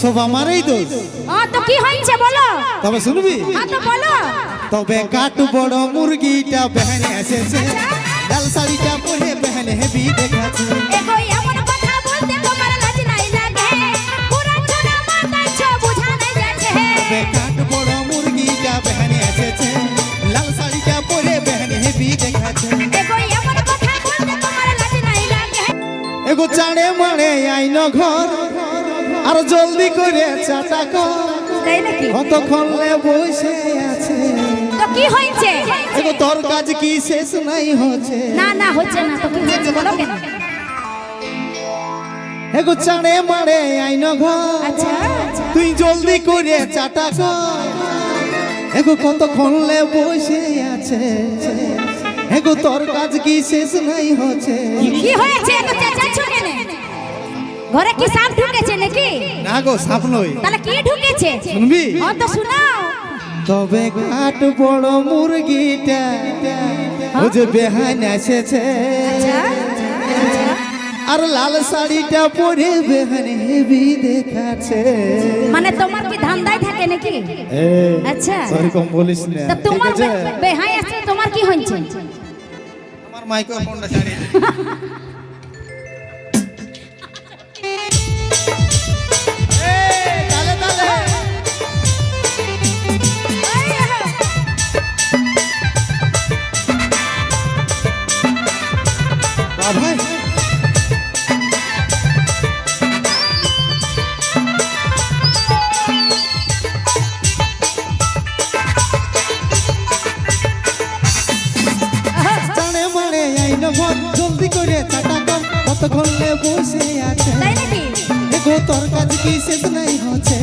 সব আমারই দোষ। তো কি হয়েছে বলো? তবে শুনবি? হ্যাঁ তো বলো। তবে কাট বড় মুরগিটা বেহানে এসেছে। লাল শাড়িটা পরে বেহানে হেবি দেখাচ্ছে। এগো এমন কথা বলতে তোমার লাজ নাই লাগে। পুরা ছোড়া মাথা ছ বুঝা নাই যাচ্ছে তবে কাট বড় মুরগিটা বেহানে এসেছে। লাল শাড়িটা পরে বেহানে হেভি দেখাচ্ছে। এগো এমন কথা বলতে তোমার লাজ নাই লাগে। এগো চাড়ে মারে আইন ঘর। আর জলদি করে চাটা কতক্ষণ বসে আছে? তো কি হয়েছে? এগো তোর কাজ কি শেষ নাই হচ্ছে? না না হচ্ছে না তো কি হয়েছে বলো কেন? এগো চাড়ে মারে আইন ঘর। আচ্ছা আচ্ছা। তুই জলদি করে চাটা কর এগো কতক্ষণ লে বসে আছে? এগো তোর কাজ কি শেষ নাই হচ্ছে? কি হয়েছে? এত চেঁচাচ্ছ কেন? ঘরে কি সাপ ঢুকেছে নাকি? না গো সাপ নই তাহলে কি ঢুকেছে? শুনবি? ও তো শোনাও। তবে কাট বড় মুরগিটা ও যে বেহান এসেছে। আচ্ছা। আর লাল শাড়িটা পরে বেহান হেভি দেখাচ্ছে। মানে তোমার কি ধান্দায় থাকে নাকি? আচ্ছা। ওরকম বলিস না। তা তোমার বেহাই আছে তোমার কি হয়েছে? আমার মাইক্রোফোনটা ছাড়িয়ে বসে আছে। দেখো তোর কাজ কি শেষ নাই হচ্ছে।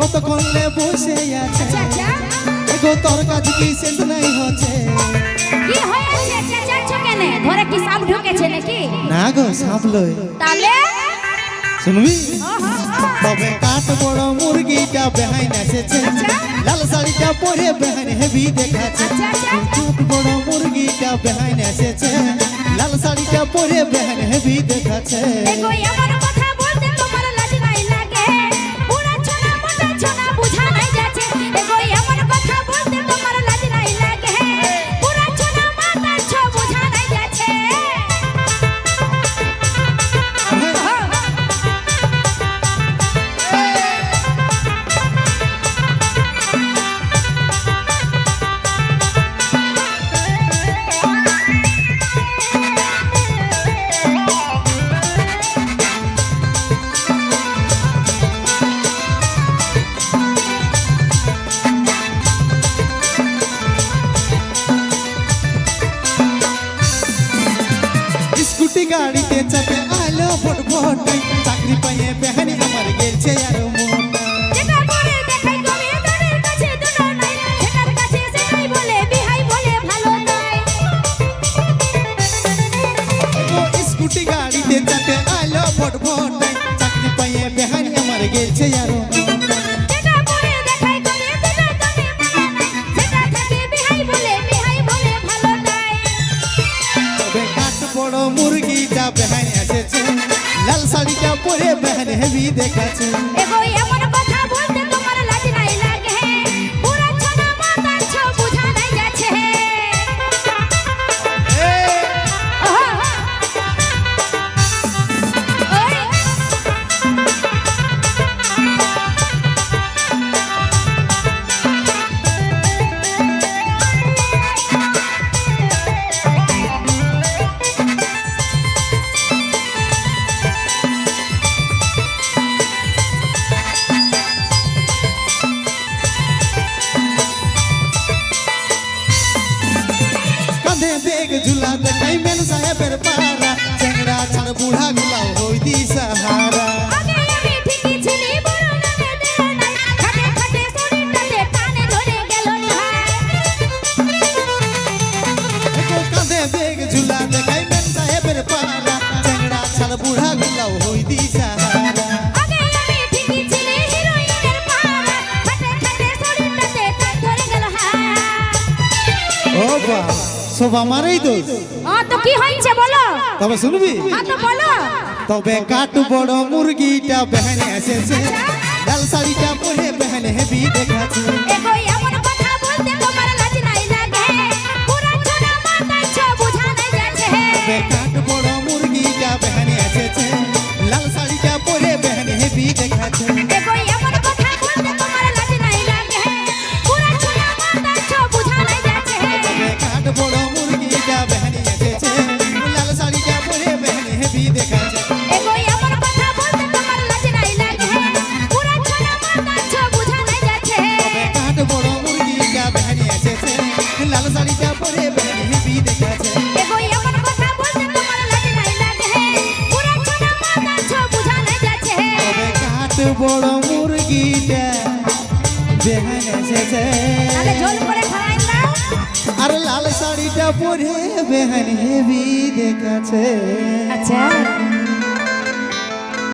কতক্ষণ বসে আছে। আচ্ছা আচ্ছা। তোর কাজ কি শেষ নাই হচ্ছে। কি হয়েছে? চেঁচাচ্ছ কেন? ঘরে কি সাপ ঢুকেছে নাকি? না গো সাপ তাহলে? শুনবি? ও। তবে কাঠ বড় মুরগিটা বেহাইন এসেছে। লাল শাড়িটা পরে বেহাইন হেভি দেখাচ্ছে। আচ্ছা, আচ্ছা। কাঠ বড় মুরগিটা বেহাইন এসেছে। লাল শাড়িটা পরে বেহাইন হেভি দেখাচ্ছে। চাপে আলো ভট ভট চাকরি পাইয়ে বেহানি হেভি দেখাচ্ছে এক ঝুলা দেখাই মেন সাহেবের পারা চেংড়া ছাড় বুড়া গুলাও হই দি সাহারা দেখাই মেন সাহেবের পারা চেংড়া ছাড় বুড়া গুলাও হই দি সাহারা Opa! সব আমারই দোষ। ও তো কি হয়েছে বলো? তবে শুনবি? তো বলো। তবে কাট বড় মুরগিটা বেহনে এসেছে। লাল শাড়িটা পরে বেহনে হেবি দেখে। বেহান আর লাল শাড়িটা পরে বেহান হেবি দেখেছে। আচ্ছা।